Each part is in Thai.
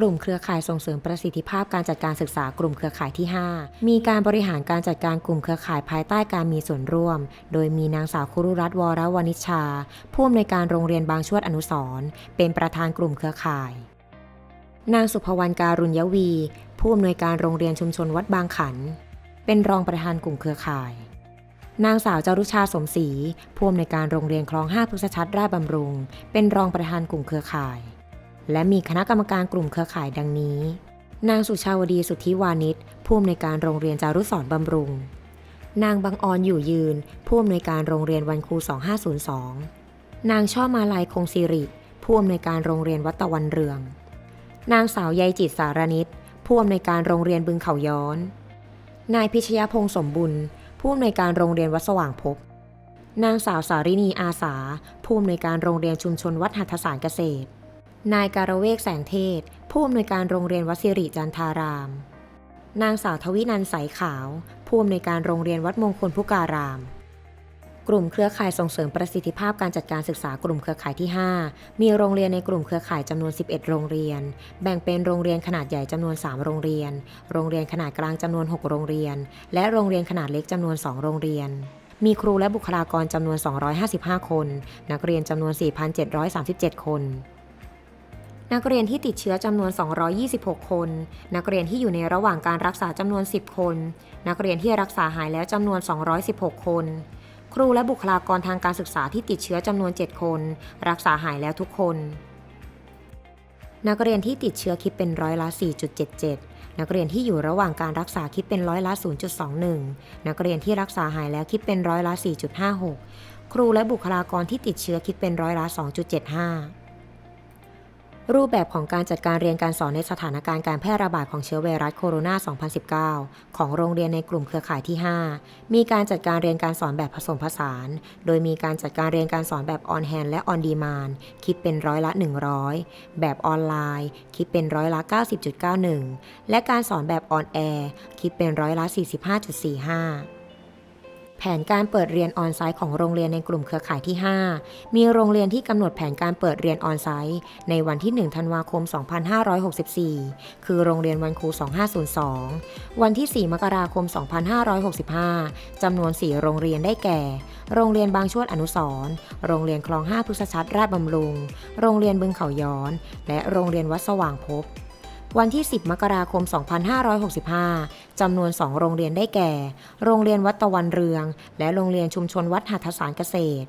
กลุ่มเครือข่ายส่งเสริมประสิทธิภาพการจัดการศึกษากลุ่มเครือข่ายที่ 5 มีการบริหารการจัดการกลุ่มเครือข่ายภายใต้การมีส่วนร่วม โดยมีนางสาวคุรุรัตน์วรวณิชา ผู้อำนวยการโรงเรียนบางชวดอนุสรเป็นประธานกลุ่มเครือข่าย นางสุภวรรณการุญยวี ผู้อำนวยการโรงเรียนชุมชนวัดบางขัน เป็นรองประธานกลุ่มเครือข่ายนางสาวจารุชาสมศรีผู้อำนวยการโรงเรียนคลองห้าพฤกษชัดราชบำรุง เป็นรองประธานกลุ่มเครือข่าย และมีคณะกรรมการกลุ่มเครือข่ายดังนี้ นางสุชาวดีสุทธิวานิชผู้อำนวยการโรงเรียนจารุสรณ์บำรุง นางบางออนอยู่ยืน ผู้อำนวยการโรงเรียนวันครู 2502 นางช่อมาลัยคงศิริ ผู้อำนวยการโรงเรียนวัดตะวันเรือง นางสาวใยจิตสารนิตผู้อำนวยการโรงเรียนบึงเขาย้อน นายพิชยพงษ์สมบุญ ผู้อำนวยการโรงเรียนวัดสว่างพบนางสาวสารินีอาสา ผู้อำนวยการโรงเรียนชุมชนวัดหัตถสารเกษตร นายการเวกแสงเทศ ผู้อำนวยการโรงเรียนวัดสิริจันทาราม นางสาวทวินันท์ใสขาว ผู้อำนวยการโรงเรียนวัดมงคลพุการาม กลุ่มเครือข่ายส่งเสริมประสิทธิภาพการจัดการศึกษากลุ่มเครือข่ายที่ 5 มีโรงเรียนในกลุ่มเครือข่ายจำนวน 11 โรงเรียน แบ่งเป็นโรงเรียนขนาดใหญ่จำนวน 3 โรงเรียน โรงเรียนขนาดกลางจำนวน 6 โรงเรียน และโรงเรียนขนาดเล็กจำนวน 2 โรงเรียนมีครูและบุคลากรจำนวน 255 คน นักเรียนจำนวน 4,737 คน นักเรียนที่ติดเชื้อจำนวน 226 คน นักเรียนที่อยู่ในระหว่างการรักษาจำนวน 10 คน นักเรียนที่รักษาหายแล้วจำนวน 216 คน ครูและบุคลากรทางการศึกษาที่ติดเชื้อจำนวน 7 คน รักษาหายแล้วทุกคน นักเรียนที่ติดเชื้อคิดเป็นร้อยละ 4.77นักเรียนที่อยู่ระหว่างการรักษาคิดเป็นร้อยละ 0.21 นักเรียนที่รักษาหายแล้วคิดเป็นร้อยละ 4.56 ครูและบุคลากรที่ติดเชื้อคิดเป็นร้อยละ 2.75 รูปแบบของการจัดการเรียนการสอนในสถานการณ์การแพร่ระบาดของเชื้อไวรัสโคโรนา 2019 ของโรงเรียนในกลุ่มเครือข่ายที่ 5 มีการจัดการเรียนการสอนแบบผสมผสาน โดยมีการจัดการเรียนการสอนแบบออนแฮนและออนดีมานคิดเป็นร้อยละ 100 แบบออนไลน์ คิดเป็นร้อยละ 90.91 และการสอนแบบออนแอร์คิดเป็นร้อยละ 45.45 แผนการเปิดเรียนออนไซต์ของโรงเรียนในกลุ่มเครือข่ายที่ 5 มีโรงเรียนที่กำหนดแผนการเปิดเรียนออนไซต์ในวันที่ 1 ธันวาคม 2564 คือโรงเรียนวันครู 2502 วันที่ 4 มกราคม 2565 จำนวน 4 โรงเรียนได้แก่ โรงเรียนบางชวดอนุสรโรงเรียนคลอง 5 พฤกษชัดราชบำรุง โรงเรียนบึงเขาย้อน และโรงเรียนวัดสว่างพบ วันที่ 10 มกราคม 2565 จำนวน 2 โรงเรียนได้แก่ โรงเรียนวัดตะวันเรือง และโรงเรียนชุมชนวัดหัตถสารเกษตร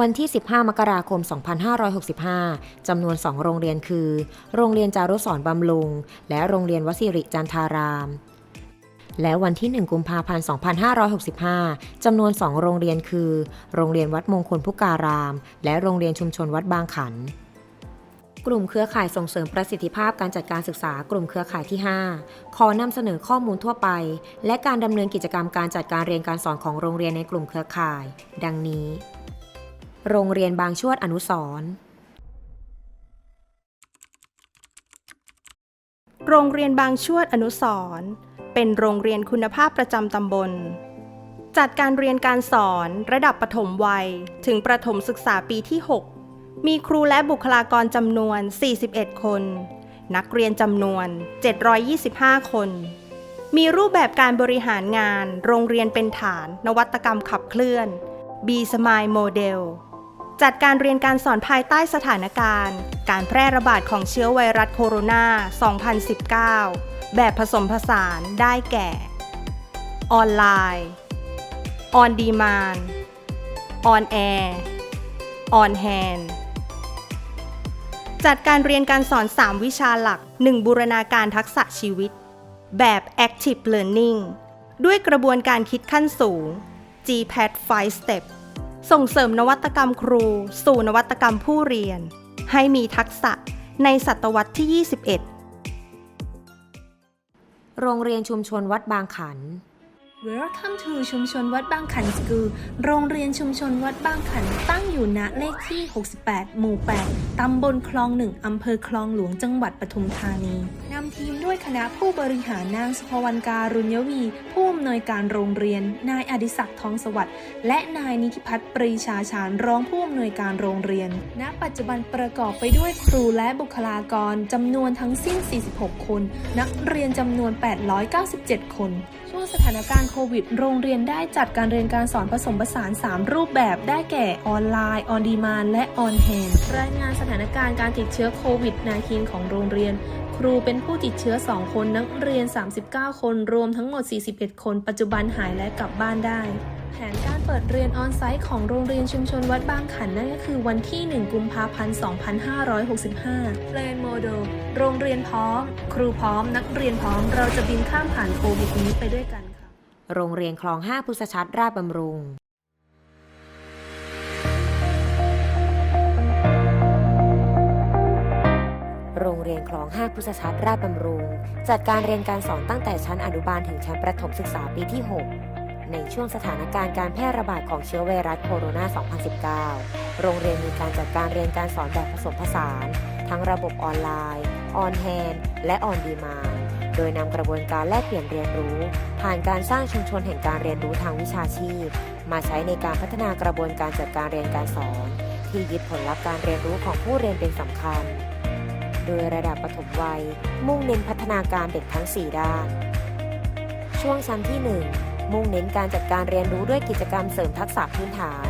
วันที่ 15 มกราคม 2565 จำนวน 2 โรงเรียนคือ โรงเรียนจารุสรณ์บำรุง และโรงเรียนวสิริจันทาราม และวันที่ 1 กุมภาพันธ์ 2565 จำนวน 2 โรงเรียนคือ โรงเรียนวัดมงคลพุการาม และโรงเรียนชุมชนวัดบางขัน กลุ่มเครือข่ายส่งเสริมประสิทธิภาพการจัดการศึกษากลุ่มเครือข่ายที่ 5 ขอนำเสนอข้อมูลทั่วไป และการดำเนินกิจกรรมการจัดการเรียนการสอนของโรงเรียนในกลุ่มเครือข่าย ดังนี้ โรงเรียนบางชวดอนุสรณ์โรงเรียนบางชวดอนุสรณ์เป็นโรงเรียนคุณภาพประจำตำบล จัดการเรียนการสอนระดับประถมวัย ถึงประถมศึกษาปีที่ 6 มีครูและบุคลากรจำนวน 41 คน นักเรียนจำนวน 725 คน มีรูปแบบการบริหารงาน โรงเรียนเป็นฐาน นวัตกรรมขับเคลื่อน B Smile Model จัดการเรียนการสอนภายใต้สถานการณ์ การแพร่ระบาดของเชื้อไวรัสโคโรนา 2019 แบบผสมผสานได้แก่ ออนไลน์ออนดีมานออนแอร์ออนแฮน จัดการเรียนการสอน 3 วิชาหลัก 1 บูรณาการทักษะชีวิต แบบ Active Learning ด้วยกระบวนการคิดขั้นสูง GPAT 5 Step ส่งเสริมนวัตกรรมครู สู่นวัตกรรมผู้เรียน ให้มีทักษะในศตวรรษที่ 21 โรงเรียนชุมชนวัดบางขัน Welcome to ชุมชนวัดบางขันสกูโรงเรียนชุมชนวัดบางขันตั้งอยู่ณเลขที่ 68 หมู่ 8 ตำบลคลองหนึ่งอำเภอคลองหลวงจังหวัดปทุมธานี นำทีมด้วยคณะผู้บริหารนางสุภวรรณการุญยวี ผู้อำนวยการโรงเรียน นายอดิศักดิ์ทองสวัสดิ์ และนายนิติพัฒน์ปรีชาชาญรองผู้อำนวยการโรงเรียน ณ ปัจจุบันประกอบไปด้วยครูและบุคลากรจำนวนทั้งสิ้น 46 คน นักเรียนจำนวน 897 คนช่วงสถานการณ์โควิด โรงเรียนได้จัดการเรียนการสอนผสมผสาน 3 รูปแบบได้แก่ออนไลน์ ออนดีมานและออนแฮนรายงานสถานการณ์การติดเชื้อโควิด -19 ของโรงเรียนครูเป็นผู้ติดเชื้อ 2 คนนักเรียน 39 คนรวมทั้งหมด 41 คน ปัจจุบันหายและกลับบ้านได้ แผนการเปิดเรียนออนไซต์ของโรงเรียนชุมชนวัดบางขันนั่นก็คือวันที่ 1 กุมภาพันธ์ 2565เพลนโมเดลโรงเรียนพร้อม ครูพร้อม นักเรียนพร้อม เราจะบินข้ามผ่านโควิดนี้ไปด้วยกันค่ะ โรงเรียนคลอง 5 พุทธชัดราชบำรุง โรงเรียนคลอง5พุทธชัดราชบำรุง จัดการเรียนการสอนตั้งแต่ชั้นอนุบาลถึงชั้นประถมศึกษาปีที่ 6 ในช่วงสถานการณ์การแพร่ระบาดของเชื้อไวรัสโคโรนา 2019 โรงเรียนมีการจัดการเรียนการสอนแบบผสมผสาน ทั้งระบบออนไลน์ออนแฮนและออนดีมานโดยนำกระบวนการแลกเปลี่ยนเรียนรู้ ผ่านการสร้างชุมชนแห่งการเรียนรู้ทางวิชาชีพ มาใช้ในการพัฒนากระบวนการจัดการเรียนการสอน ที่ยึดผลลัพธ์การเรียนรู้ของผู้เรียนเป็นสำคัญ โดยระดับปฐมวัย มุ่งเน้นพัฒนาการเด็กทั้ง 4 ด้าน ช่วงชั้นที่ 1 มุ่งเน้นการจัดการเรียนรู้ด้วยกิจกรรมเสริมทักษะพื้นฐาน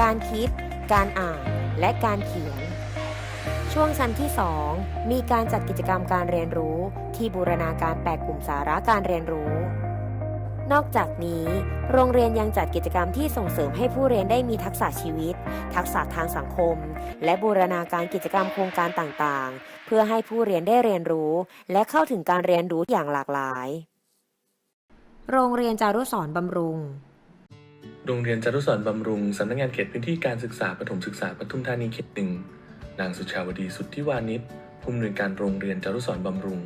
การคิด การอ่าน และการเขียน ช่วงชั้นที่ 2 มีการจัดกิจกรรมการเรียนรู้ ที่บูรณาการ8กลุ่มสาระการเรียนรู้ นอกจากนี้ โรงเรียนยังจัดกิจกรรมที่ส่งเสริมให้ผู้เรียนได้มีทักษะชีวิต ทักษะทางสังคม และบูรณาการกิจกรรมโครงการต่างๆ เพื่อให้ผู้เรียนได้เรียนรู้ และเข้าถึงการเรียนรู้อย่างหลากหลาย โรงเรียนจารุสรณ์บำรุง โรงเรียนจารุสรณ์บำรุงสำนักงานเขตพื้นที่การศึกษาปฐมศึกษาปทุมธานีเขตหนึ่งนางสุชาวดีสุทธิวานิชผู้อำนวยการโรงเรียนจารุสรณ์บำรุง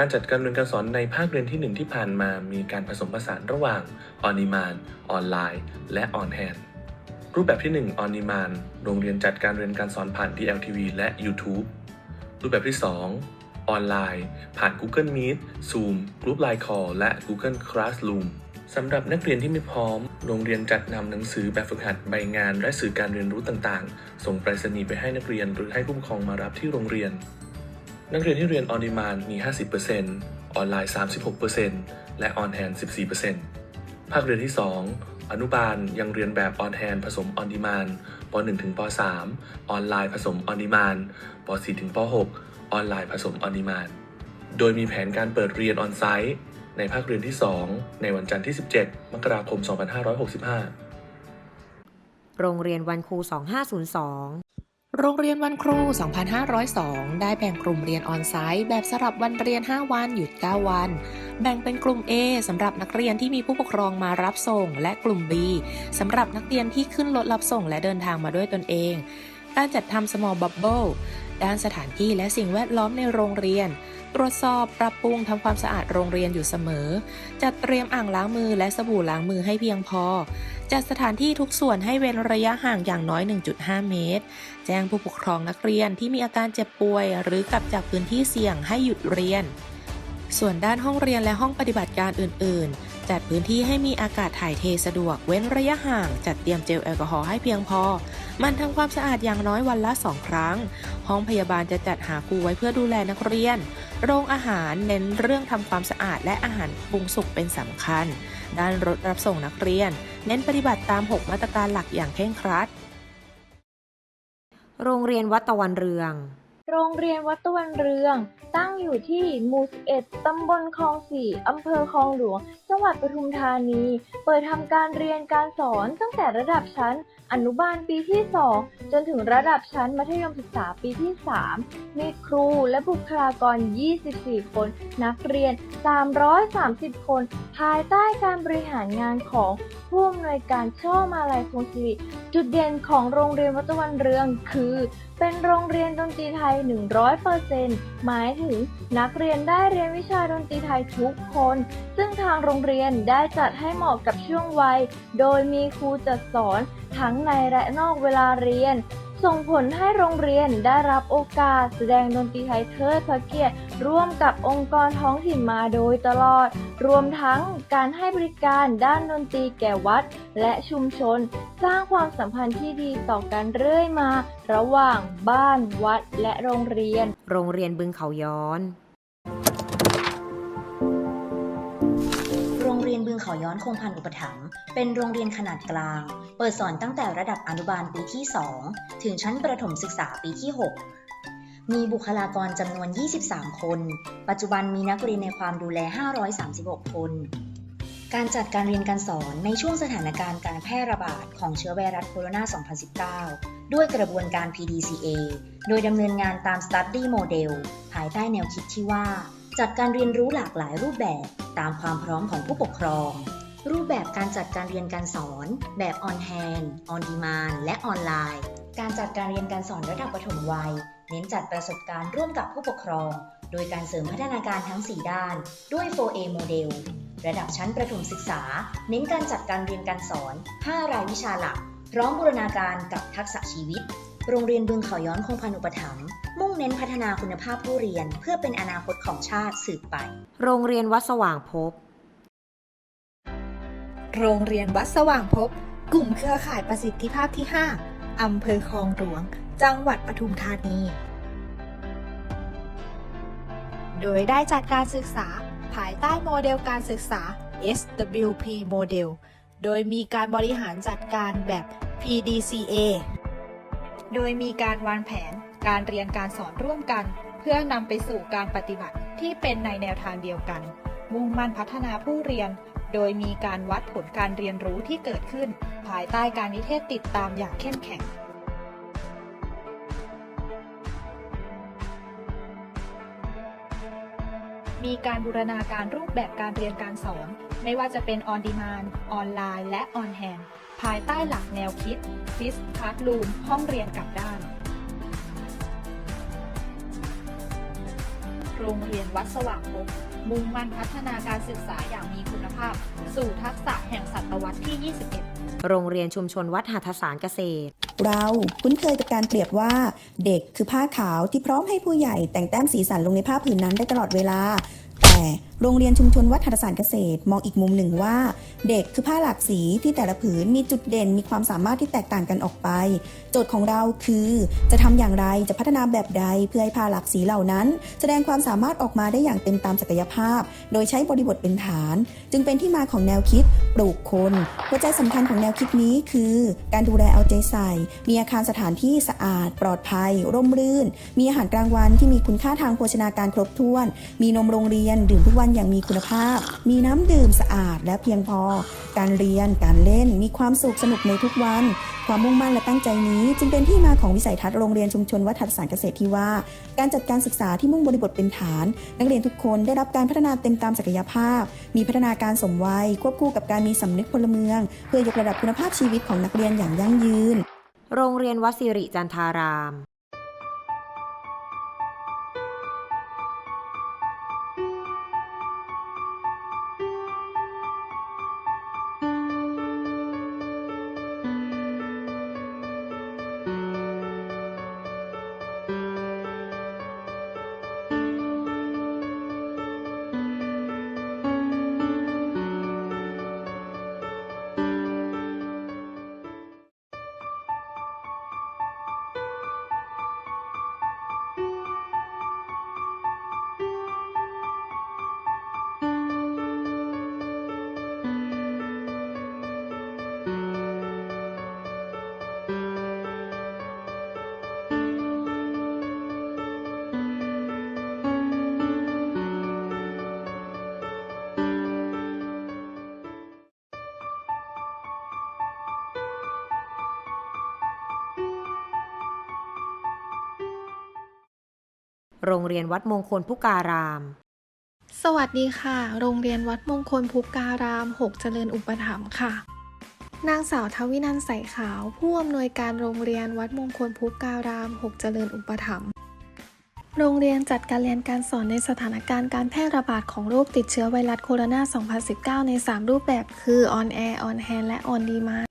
การจัดการเรียนการสอนในภาคเรียนที่ 1 ที่ผ่านมา มีการผสมผสานระหว่างออน m มานออนไลน์ และออนแฮนรูปแบบที่1 on demand โรงเรียนจัดการเรียนการสอนผ่าน DLTV และ YouTube รูปแบบที่ 2 ออนไลน์ ผ่าน Google Meet Zoom Group Line Call และ Google Classroom สำหรับนักเรียนที่ไม่พร้อม โรงเรียนจัดนำหนังสือแบบฝึกหัดใบงาน และสื่อการเรียนรู้ต่างๆ ส่งไปรษณีย์ไปให้นักเรียนหรือให้ผู้ปกครองมารับที่โรงเรียน นักเรียนที่เรียนออนดีมานมี 50%ออนไลน์ 36%และออนแฮน14%ภาคเรียนที่ 2 อนุบาลยังเรียนแบบออนแฮนผสมออนดีมานป .1 ถึงป .3 ออนไลน์ผสมออนดีมานป .4 ถึงป .6 ออนไลน์ผสมออนดีมานโดยมีแผนการเปิดเรียนออนไซต์ในภาคเรียนที่ 2 ในวันจันทร์ที่ 17 มกราคม 2565 โรงเรียนวันครู 2502 โรงเรียนวันครู 2502 ได้แบ่งกลุ่มเรียนออนไซต์แบบสลับวันเรียน 5 วัน หยุด 9 วัน แบ่งเป็นกลุ่ม A สำหรับนักเรียนที่มีผู้ปกครองมารับส่ง และกลุ่ม B สำหรับนักเรียนที่ขึ้นรถรับส่งและเดินทางมาด้วยตนเอง การจัดทำ small bubble ด้านสถานที่และสิ่งแวดล้อมในโรงเรียน ตรวจสอบปรับปรุงทำความสะอาดโรงเรียนอยู่เสมอ จัดเตรียมอ่างล้างมือและสบู่ล้างมือให้เพียงพอ จัดสถานที่ทุกส่วนให้เว้นระยะห่างอย่างน้อย 1.5 เมตร แจ้งผู้ปกครองนักเรียนที่มีอาการเจ็บป่วย หรือกลับจากพื้นที่เสี่ยงให้หยุดเรียน ส่วนด้านห้องเรียนและห้องปฏิบัติการอื่น ๆ จัดพื้นที่ให้มีอากาศถ่ายเทสะดวก เว้นระยะห่าง จัดเตรียมเจลแอลกอฮอล์ให้เพียงพอ มันทำความสะอาดอย่างน้อยวันละ 2 ครั้ง ห้องพยาบาลจะจัดหาครูไว้เพื่อดูแลนักเรียน โรงอาหารเน้นเรื่องทำความสะอาดและอาหารปรุงสุกเป็นสำคัญ ด้านรถรับส่งนักเรียน เน้นปฏิบัติตาม 6 มาตรการหลักอย่างเคร่งครัด โรงเรียนวัดตะวันเรือง โรงเรียนวัดตะวันเรือง ตั้งอยู่ที่หมู่ 11 ตำบลคลองสี่อำเภอคลองหลวง จังหวัดปทุมธานี เปิดทำการเรียนการสอนตั้งแต่ระดับชั้นอนุบาลปีที่ 2 จนถึงระดับชั้นมัธยมศึกษาปีที่ 3 มีครูและบุคลากร 24 คน นักเรียน 330 คน ภายใต้การบริหารงานของผู้อำนวยการช่อมาลัยพงศิริ จุดเด่นของโรงเรียนวัตวันเรืองคือ เป็นโรงเรียนดนตรีไทย 100%หมายถึงนักเรียนได้เรียนวิชาดนตรีไทยทุกคน ซึ่งทางโรงเรียนได้จัดให้เหมาะกับช่วงวัย โดยมีครูจัดสอน ทั้งในและนอกเวลาเรียน ส่งผลให้โรงเรียนได้รับโอกาสแสดงดนตรีไทยเทิดพระเกียรติร่วมกับองค์กรท้องถิ่นมาโดยตลอด รวมทั้งการให้บริการด้านดนตรีแก่วัดและชุมชน สร้างความสัมพันธ์ที่ดีต่อกันเรื่อยมา ระหว่างบ้านวัดและโรงเรียน โรงเรียนบึงเขาย้อน บึงเขาย้อนคงพันอุปถัมภ์เป็นโรงเรียนขนาดกลาง เปิดสอนตั้งแต่ระดับอนุบาลปีที่ 2 ถึงชั้นประถมศึกษาปีที่ 6 มีบุคลากรจำนวน 23 คน ปัจจุบันมีนักเรียนในความดูแล 536 คน การจัดการเรียนการสอนในช่วงสถานการณ์การแพร่ระบาดของเชื้อไวรัสโคโรนา 2019 ด้วยกระบวนการ PDCA โดยดำเนินงานตาม Study Model ภายใต้แนวคิดที่ว่า จัดการเรียนรู้หลากหลายรูปแบบตามความพร้อมของผู้ปกครอง รูปแบบการจัดการเรียนการสอน แบบ on hand on demand และออนไลน์ การจัดการเรียนการสอนระดับประถมวัย เน้นจัดประสบการณ์ร่วมกับผู้ปกครอง โดยการเสริมพัฒนาการทั้ง 4 ด้าน ด้วย 4A โมเดลระดับชั้นประถมศึกษา เน้นการจัดการเรียนการสอน 5 รายวิชาหลัก พร้อมบูรณาการกับทักษะชีวิต โรงเรียนบึงเขาย้อนคงพันอุปถัมภ์ มุ่งเน้นพัฒนาคุณภาพผู้เรียนเพื่อเป็นอนาคตของชาติสืบไป โรงเรียนวัดสว่างภพโรงเรียนวัดสว่างพบ กลุ่มเครือข่ายประสิทธิภาพที่ 5 อำเภอคลองหลวง จังหวัดปทุมธานี โดยได้จัดการศึกษาภายใต้โมเดลการศึกษา SWP โมเดล โดยมีการบริหารจัดการแบบ PDCA โดยมีการวางแผน การเรียนการสอนร่วมกัน เพื่อนำไปสู่การปฏิบัติที่เป็นในแนวทางเดียวกัน มุ่งมั่นพัฒนาผู้เรียน โดยมีการวัดผลการเรียนรู้ที่เกิดขึ้น ภายใต้การนิเทศติดตามอย่างเข้มแข็งมีการบูรณาการรูปแบบการเรียนการสอน ไม่ว่าจะเป็น on demand ออนไลน์ และ on hand ภายใต้หลักแนวคิด FIS Classroom ห้องเรียนกลับด้าน โรงเรียนวัดสว่างพบมุ่งมั่นพัฒนาการศึกษาอย่างมีคุณภาพ สู่ทักษะแห่งศตวรรษที่ 21 โรงเรียนชุมชนวัดหัตถสารเกษตร เราคุ้นเคยกับการเปรียบว่า เด็กคือผ้าขาวที่พร้อมให้ผู้ใหญ่แต่งแต้มสีสันลงในผ้าผืนนั้นได้ตลอดเวลา แต่ โรงเรียนชุมชนวัดหัตถสารเกษตร มองอีกมุมหนึ่งว่า เด็กคือผ้าหลากสีที่แต่ละผืนมีจุดเด่นมีความสามารถที่แตกต่างกันออกไป โจทย์ของเราคือ จะทำอย่างไรจะพัฒนาแบบใดเพื่อให้ผ้าหลากสีเหล่านั้น แสดงความสามารถออกมาได้อย่างเต็มตามศักยภาพ โดยใช้บริบทเป็นฐาน จึงเป็นที่มาของแนวคิดปลูกคนหัวใจสำคัญของแนวคิดนี้คือ การดูแลเอาใจใส่ มีอาคารสถานที่สะอาด ปลอดภัย ร่มรื่น มีอาหารกลางวันที่มีคุณค่าทางโภชนาการครบถ้วน มีนมโรงเรียนดื่มทุกวันอย่างมีคุณภาพ มีน้ำดื่มสะอาดและเพียงพอ การเรียน การเล่น มีความสุขสนุกในทุกวัน ความมุ่งมั่นและตั้งใจนี้ จึงเป็นที่มาของวิสัยทัศน์โรงเรียนชุมชนวัฒนศาสตร์เกษตรที่ว่า การจัดการศึกษาที่มุ่งบริบทเป็นฐาน นักเรียนทุกคนได้รับการพัฒนาเต็มตามศักยภาพ มีพัฒนาการสมวัย ควบคู่กับการมีสำนึกพลเมือง เพื่อยกระดับคุณภาพชีวิตของนักเรียนอย่างยั่งยืน โรงเรียนวัดสิริจันทาราม โรงเรียนวัดมงคลพุการาม สวัสดีค่ะ โรงเรียนวัดมงคลพุการาม 6 เจริญอุปถัมภ์ค่ะ นางสาวทวินันท์ใสขาว ผู้อำนวยการโรงเรียนวัดมงคลพุการาม 6 เจริญอุปถัมภ์โรงเรียนจัดการเรียนการสอนในสถานการณ์การแพร่ระบาดของโรคติดเชื้อไวรัสโคโรนา 2019 ใน 3 รูปแบบคือ on air on hand และ on demand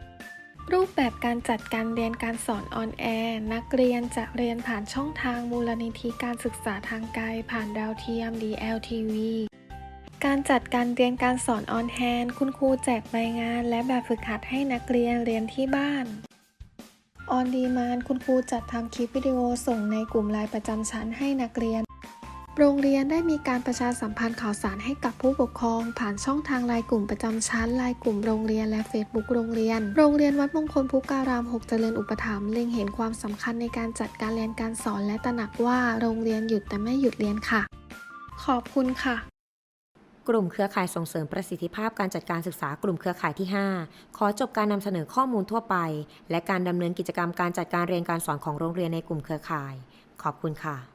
รูปแบบการจัดการเรียนการสอน on air นักเรียนจะเรียนผ่านช่องทางมูลนิธิการศึกษาทางไกลผ่านดาวเทียม DLTV การจัดการเรียนการสอน on hand คุณครูแจกใบงานและแบบฝึกหัดให้นักเรียนเรียนที่บ้าน On Demand คุณครูจัดทำคลิปวิดีโอส่งในกลุ่มไลน์ประจำชั้นให้นักเรียน โรงเรียนได้มีการประชาสัมพันธ์ข่าวสารให้กับผู้ปกครอง ผ่านช่องทางไลน์กลุ่มประจำชั้นไลน์กลุ่มโรงเรียนและ Facebook โรงเรียน โรงเรียนวัดมงคลพุการาม 6 เจริญอุปถัมภ์เล็งเห็นความสำคัญในการจัดการเรียนการสอนและตระหนักว่าโรงเรียนหยุดแต่ไม่หยุดเรียนค่ะ ขอบคุณค่ะกลุ่มเครือข่ายส่งเสริมประสิทธิภาพการจัดการศึกษากลุ่มเครือข่ายที่ 5 ขอจบการนำเสนอข้อมูลทั่วไป และการดำเนินกิจกรรมการจัดการเรียนการสอนของโรงเรียนในกลุ่มเครือข่าย ขอบคุณค่ะ